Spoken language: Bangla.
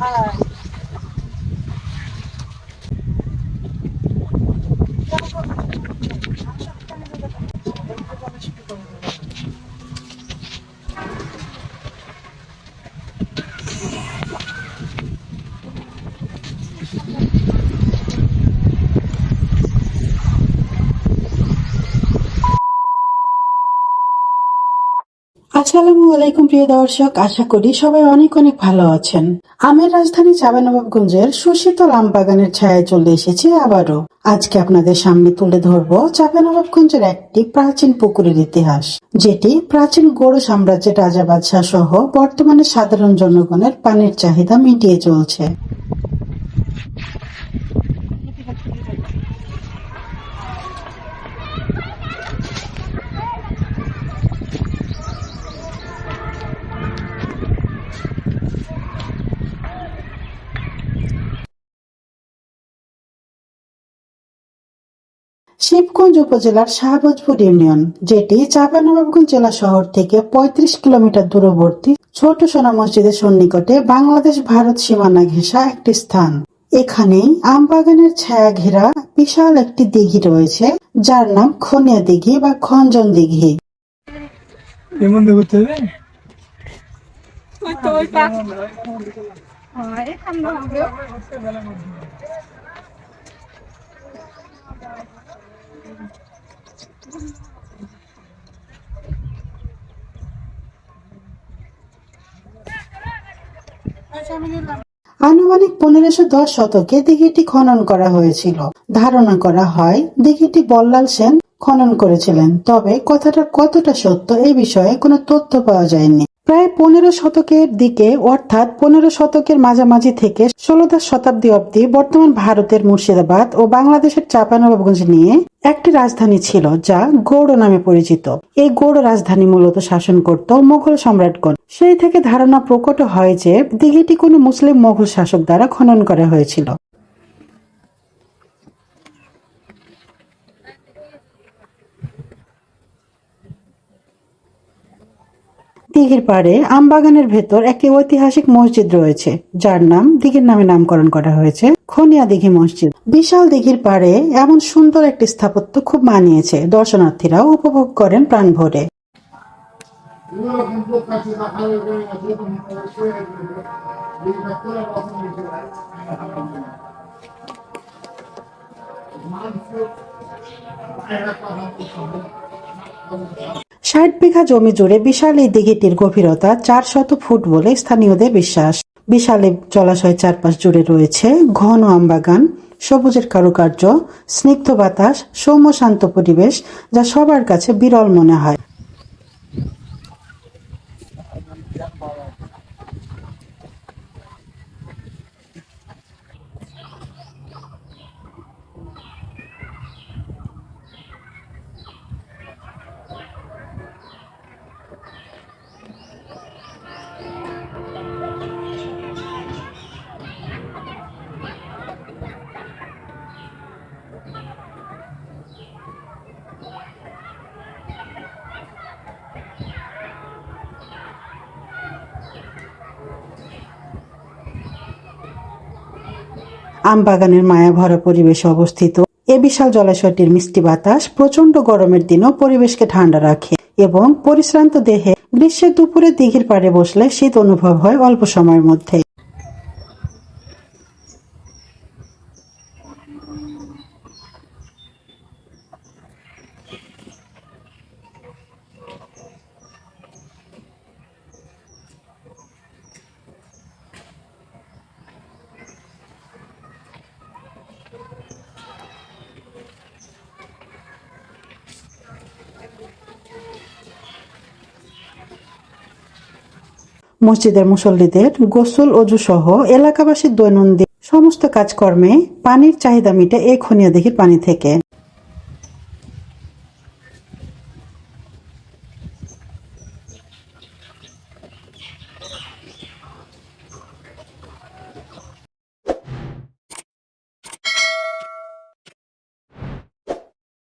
हा. আসসালামু আলাইকুম, প্রিয় দর্শক। আশা করি সবাই অনেক অনেক ভালো আছেন। আমের রাজধানী চাঁপানবাবগঞ্জের সুশীতল আম বাগানের ছায়ায় চলে এসেছি আবারও। আজকে আপনাদের সামনে তুলে ধরব চাঁপানবাবগঞ্জের একটি প্রাচীন পুকুরের ইতিহাস, যেটি প্রাচীন গৌড় সাম্রাজ্যের রাজা বাদশাহ সহ বর্তমানে সাধারণ জনগণের পানির চাহিদা মিটিয়ে চলছে। শিবগঞ্জ উপজেলার শাহবাজপুর ইউনিয়ন যেটি চাঁপানবাবগঞ্জ জেলা শহর থেকে ৩৫ কিলোমিটার দূরবর্তী ছোট সোনা মসজিদের সন্নিকটে বাংলাদেশ ভারত সীমানা ঘেঁষা একটি স্থান। এখানেই আমবাগানের ছায়া ঘেরা বিশাল একটি দিঘি রয়েছে যার নাম খনিয়া দিঘি বা খঞ্জন দিঘি। এমন করতে হবে? ওই তো ওই পাশ। হবে। আনুমানিক পনেরোশো দশ শতকে দিঘিটি খনন করা হয়েছিল। ধারণা করা হয়, দিঘিটি বল্লাল সেন খনন করেছিলেন। তবে কথাটা কতটা সত্য এই বিষয়ে কোনো তথ্য পাওয়া যায়নি। প্রায় পনেরো শতকের দিকে, অর্থাৎ পনেরো শতকের মাঝামাঝি থেকে ষোলদশ শতাব্দী অব্দি বর্তমান ভারতের মুর্শিদাবাদ ও বাংলাদেশের চাঁপানবাবগঞ্জ নিয়ে একটি রাজধানী ছিল, যা গৌড় নামে পরিচিত। এই গৌড় রাজধানী মূলত শাসন করত মুঘল সম্রাটগণ। সেই থেকে ধারণা প্রকট হয় যে দিঘিটি কোনো মুসলিম মোগল শাসক দ্বারা খনন করা হয়েছিল। দিঘির পাড়ে আমবাগানের ভেতর একটি ঐতিহাসিক মসজিদ রয়েছে, যার নাম দিঘির নামে নামকরণ করা হয়েছে, খনিয়া দিঘি মসজিদ। বিশাল দিঘির পাড়ে এমন সুন্দর একটি স্থাপত্য খুব মানিয়েছে, দর্শনার্থীরাও উপভোগ করেন প্রাণ ভরে ষাট বিঘা জমি জুড়ে বিশাল এই দিঘিটির গভীরতা চার শত ফুট বলে স্থানীয়দের বিশ্বাস। বিশাল এই জলাশয় চারপাশ জুড়ে রয়েছে ঘন আমবাগান, সবুজের কারুকার্য, স্নিগ্ধ বাতাস, সৌম্য শান্ত পরিবেশ, যা সবার কাছে বিরল মনে হয়। আমবাগানের মায়া ভরা পরিবেশে অবস্থিত। এ বিশাল জলাশয়টির মিষ্টি বাতাস প্রচণ্ড গরমের দিনও পরিবেশকে ঠান্ডা রাখে এবং পরিশ্রান্ত দেহে গ্রীষ্মের দুপুরে দিঘির পাড়ে বসলে শীত অনুভব হয় অল্প সময়ের মধ্যে। মসজিদের মুসল্লিদের গোসল অজু সহ এলাকাবাসীর দৈনন্দিন সমস্ত কাজকর্মে পানির চাহিদা মিটে এই খনিয়া দিঘির পানি থেকে।